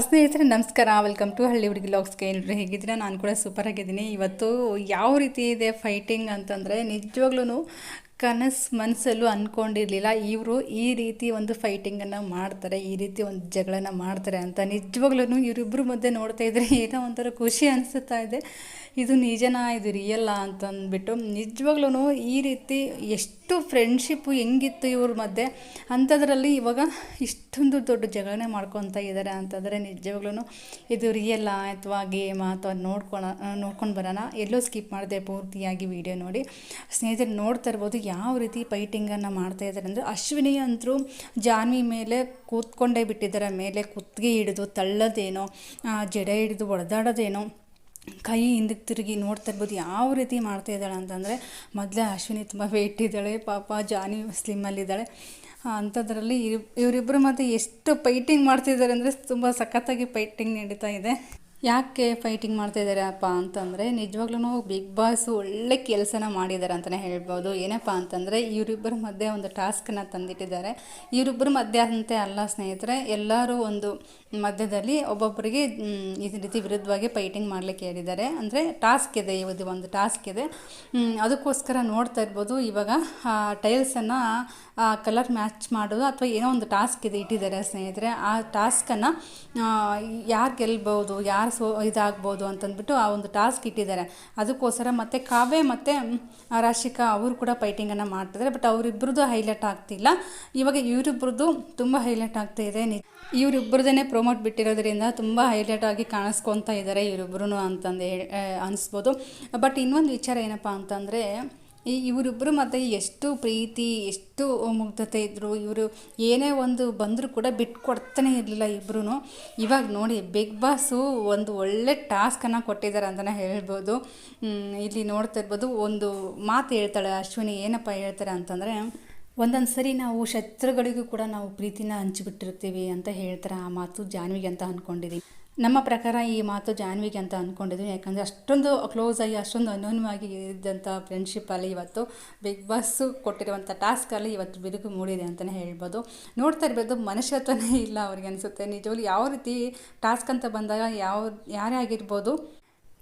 ಸ್ನೇಹಿತರೆ, ನಮಸ್ಕಾರ. Welcome to ಹಳ್ಳಿ ಹುಡುಗಿ ಲಾಗ್ಸ್ಗೆ ಎಲ್ಲರೂ ಹೇಗಿದ್ದೀರಾ? ನಾನು ಕೂಡ ಸೂಪರ್ ಆಗಿದ್ದೀನಿ. ಇವತ್ತು ಯಾವ ರೀತಿ ಇದೆ ಫೈಟಿಂಗ್ ಅಂತಂದರೆ ನಿಜವಾಗ್ಲೂ ಕನಸು ಮನಸ್ಸಲ್ಲೂ ಅಂದ್ಕೊಂಡಿರಲಿಲ್ಲ ಇವರು ಈ ರೀತಿ ಒಂದು ಫೈಟಿಂಗನ್ನು ಮಾಡ್ತಾರೆ, ಈ ರೀತಿ ಒಂದು ಜಗಳನ ಮಾಡ್ತಾರೆ ಅಂತ ನಿಜವಾಗ್ಲೂ ಇವರಿಬ್ಬರು ಮಧ್ಯೆ ನೋಡ್ತಾ ಇದ್ರೆ ಏನೋ ಒಂಥರ ಖುಷಿ ಅನಿಸುತ್ತಾ ಇದೆ. ಇದು ನಿಜನಾ, ಇದು ರಿಯಲ್ಲ ಅಂತ ಅಂದ್ಬಿಟ್ಟು ನಿಜವಾಗ್ಲೂ ಈ ರೀತಿ ಎಷ್ಟು ಫ್ರೆಂಡ್ಶಿಪ್ಪು ಹೆಂಗಿತ್ತು ಇವ್ರ ಮಧ್ಯೆ, ಅಂಥದ್ರಲ್ಲಿ ಇವಾಗ ಇಷ್ಟೊಂದು ದೊಡ್ಡ ಜಗಳನೆ ಮಾಡ್ಕೊತಾ ಇದ್ದಾರೆ ಅಂತಂದರೆ ನಿಜವಾಗ್ಲೂ ಇದು ರಿಯಲ್ಲ ಅಥವಾ ಗೇಮಾ ಅಥವಾ ನೋಡ್ಕೊಳ, ನೋಡ್ಕೊಂಡು ಬರೋಣ. ಎಲ್ಲೋ ಸ್ಕಿಪ್ ಮಾಡಿದೆ ಪೂರ್ತಿಯಾಗಿ ವಿಡಿಯೋ ನೋಡಿ. ಸ್ನೇಹಿತರು ನೋಡ್ತಾ ಇರ್ಬೋದು ಯಾವ ರೀತಿ ಫೈಟಿಂಗನ್ನು ಮಾಡ್ತಾ ಇದ್ದಾರೆ ಅಂದರೆ ಅಶ್ವಿನಿ ಅಂತರೂ ಜಾನ್ವಿ ಮೇಲೆ ಕೂತ್ಕೊಂಡೇ ಬಿಟ್ಟಿದ್ದಾರೆ. ಮೇಲೆ ಕುತ್ತಿಗೆ ಹಿಡಿದು ತಳ್ಳೋದೇನೋ ಜಡೆ ಹಿಡಿದು ಹೊಡೆದಾಡೋದೇನೋ ಕೈ ಹಿಂದಕ್ಕೆ ತಿರುಗಿ ನೋಡ್ತಾ ಇರ್ಬೋದು. ಯಾವ ರೀತಿ ಮಾಡ್ತಾ ಇದ್ದಾಳೆ ಅಂತಂದರೆ, ಮೊದಲೇ ಅಶ್ವಿನಿ ತುಂಬ ವೆಯ್ಟ್ ಇದ್ದಾಳೆ, ಪಾಪ ಜಾನಿ ಸ್ಲಿಮ್ಮಲ್ಲಿದ್ದಾಳೆ ಅಂಥದ್ರಲ್ಲಿ ಇವರಿಬ್ಬರು ಮತ್ತು ಎಷ್ಟು ಫೈಟಿಂಗ್ ಮಾಡ್ತಿದ್ದಾರೆ ಅಂದರೆ ತುಂಬ ಸಖತ್ತಾಗಿ ಫೈಟಿಂಗ್ ನಡೀತಾ ಇದೆ. ಯಾಕೆ ಫೈಟಿಂಗ್ ಮಾಡ್ತಾ ಅಪ್ಪ ಅಂತಂದರೆ ನಿಜವಾಗ್ಲೂ ಬಿಗ್ ಬಾಸ್ ಒಳ್ಳೆ ಕೆಲಸನ ಮಾಡಿದ್ದಾರೆ ಅಂತಲೇ ಹೇಳ್ಬೋದು. ಏನಪ್ಪ ಅಂತಂದರೆ, ಇವರಿಬ್ಬರ ಮಧ್ಯೆ ಒಂದು ಟಾಸ್ಕನ್ನು ತಂದಿಟ್ಟಿದ್ದಾರೆ. ಇವರಿಬ್ಬರ ಮಧ್ಯ ಅಂತೆ ಅಲ್ಲ ಸ್ನೇಹಿತರೆ, ಎಲ್ಲರೂ ಒಂದು ಮಧ್ಯದಲ್ಲಿ ಒಬ್ಬೊಬ್ಬರಿಗೆ ಇದೇ ರೀತಿ ವಿರುದ್ಧವಾಗಿ ಫೈಟಿಂಗ್ ಮಾಡಲಿಕ್ಕೆ ಹೇಳಿದ್ದಾರೆ. ಅಂದರೆ ಟಾಸ್ಕ್ ಇದೆ ಇವತ್ತು ಒಂದು ಟಾಸ್ಕ್ ಇದೆ. ಅದಕ್ಕೋಸ್ಕರ ನೋಡ್ತಾ ಇರ್ಬೋದು, ಇವಾಗ ಟೈಲ್ಸನ್ನು ಕಲರ್ ಮ್ಯಾಚ್ ಮಾಡೋದು ಅಥವಾ ಏನೋ ಒಂದು ಟಾಸ್ಕ್ ಇದೆ ಇಟ್ಟಿದ್ದಾರೆ ಸ್ನೇಹಿತರೆ. ಆ ಟಾಸ್ಕನ್ನು ಯಾರು ಗೆಲ್ಬೋದು ಯಾರು ಸೋ ಇದಾಗ್ಬೋದು ಅಂತಂದ್ಬಿಟ್ಟು ಆ ಒಂದು ಟಾಸ್ಕ್ ಇಟ್ಟಿದ್ದಾರೆ. ಅದಕ್ಕೋಸ್ಕರ ಮತ್ತು ಕಾವ್ಯ ಮತ್ತು ರಾಶಿಕಾ ಅವರು ಕೂಡ ಫೈಟಿಂಗನ್ನು ಮಾಡ್ತಿದ್ದಾರೆ. ಬಟ್ ಅವರಿಬ್ಬರದ್ದು ಹೈಲೈಟ್ ಆಗ್ತಿಲ್ಲ. ಇವಾಗ ಇವರಿಬ್ಬರದ್ದು ತುಂಬ ಹೈಲೈಟ್ ಆಗ್ತಾ ಇದೆ. ಇವರಿಬ್ಬರದೇ ಪ್ರೊಮೋಟ್ ಬಿಟ್ಟಿರೋದ್ರಿಂದ ತುಂಬ ಹೈಲೈಟ್ ಆಗಿ ಕಾಣಿಸ್ಕೊತಾ ಇದ್ದಾರೆ ಇವರಿಬ್ಬರು ಅಂತಂದು ಅನಿಸ್ಬೋದು. ಬಟ್ ಇನ್ನೊಂದು ವಿಚಾರ ಏನಪ್ಪ ಅಂತಂದರೆ ಈ ಇವರಿಬ್ಬರು ಮತ್ತು ಎಷ್ಟು ಪ್ರೀತಿ, ಎಷ್ಟು ಮುಗ್ಧತೆ ಇದ್ದರು ಇವರು ಏನೇ ಒಂದು ಬಂದರೂ ಕೂಡ ಬಿಟ್ಕೊಡ್ತಾನೆ ಇರಲಿಲ್ಲ ಇಬ್ಬರೂ ಇವಾಗ ನೋಡಿ ಬಿಗ್ ಬಾಸು ಒಂದು ಒಳ್ಳೆ ಟಾಸ್ಕನ್ನು ಕೊಟ್ಟಿದ್ದಾರೆ ಅಂತಲೇ ಹೇಳ್ಬೋದು. ಇಲ್ಲಿ ನೋಡ್ತಾ ಇರ್ಬೋದು, ಒಂದು ಮಾತು ಹೇಳ್ತಾಳೆ ಅಶ್ವಿನಿ, ಏನಪ್ಪ ಹೇಳ್ತಾರೆ ಅಂತಂದರೆ ಒಂದೊಂದು ಸರಿ ನಾವು ಶತ್ರುಗಳಿಗೂ ಕೂಡ ನಾವು ಪ್ರೀತಿನ ಹಂಚಿಬಿಟ್ಟಿರ್ತೀವಿ ಅಂತ ಹೇಳ್ತಾರೆ ಆ ಮಾತು ಜಾನ್ವಿಗೆ ಅಂತ ಅಂದ್ಕೊಂಡಿದ್ದೀವಿ ನಮ್ಮ ಪ್ರಕಾರ ಈ ಮಾತು ಜಾನ್ವಿಗೆ ಅಂತ ಅಂದ್ಕೊಂಡಿದ್ವಿ ಯಾಕಂದರೆ ಅಷ್ಟೊಂದು ಕ್ಲೋಸ್ ಆಗಿ, ಅಷ್ಟೊಂದು ಅನ್ಯೋನ್ಯವಾಗಿ ಇದ್ದಂಥ ಫ್ರೆಂಡ್ಶಿಪ್ಪಲ್ಲಿ ಇವತ್ತು ಬಿಗ್ ಬಾಸ್ಸು ಕೊಟ್ಟಿರುವಂಥ ಟಾಸ್ಕಲ್ಲಿ ಇವತ್ತು ಬಿರುಕು ಮೂಡಿದೆ ಅಂತಲೇ ಹೇಳ್ಬೋದು. ನೋಡ್ತಾ ಇರ್ಬೋದು, ಮನುಷ್ಯತ್ವನೇ ಇಲ್ಲ ಅವ್ರಿಗೆ ಅನಿಸುತ್ತೆ. ನಿಜವಾಗ್ಲೂ ಯಾವ ರೀತಿ ಟಾಸ್ಕ್ ಅಂತ ಬಂದಾಗ ಯಾವ, ಯಾರೇ ಆಗಿರ್ಬೋದು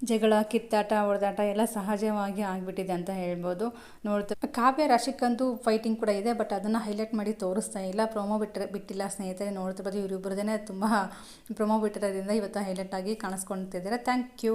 ಜಗಳ, ಕಿತ್ತಾಟ, ಹೊಡೆದಾಟ ಎಲ್ಲ ಸಹಜವಾಗಿ ಆಗಿಬಿಟ್ಟಿದೆ ಅಂತ ಹೇಳ್ಬೋದು. ನೋಡ್ತಾ ಕಾವ್ಯ ರಾಶಿಕ್ಕಂತೂ ಫೈಟಿಂಗ್ ಕೂಡ ಇದೆ ಬಟ್ ಅದನ್ನು ಹೈಲೈಟ್ ಮಾಡಿ ತೋರಿಸ್ತಾ ಇಲ್ಲ. ಪ್ರೊಮೋ ಬಿಟ್ಟರೆ ಬಿಟ್ಟಿಲ್ಲ ಸ್ನೇಹಿತರೆ ನೋಡ್ತಿರ್ಬೋದು ಇವರಿಬ್ಬರದೇ ತುಂಬ ಪ್ರೊಮೋ ಬಿಟ್ಟಿರೋದ್ರಿಂದ ಇವತ್ತು ಹೈಲೈಟ್ ಆಗಿ ಕಾಣಿಸ್ಕೊಳ್ತಿದ್ದಾರೆ ಥ್ಯಾಂಕ್ ಯು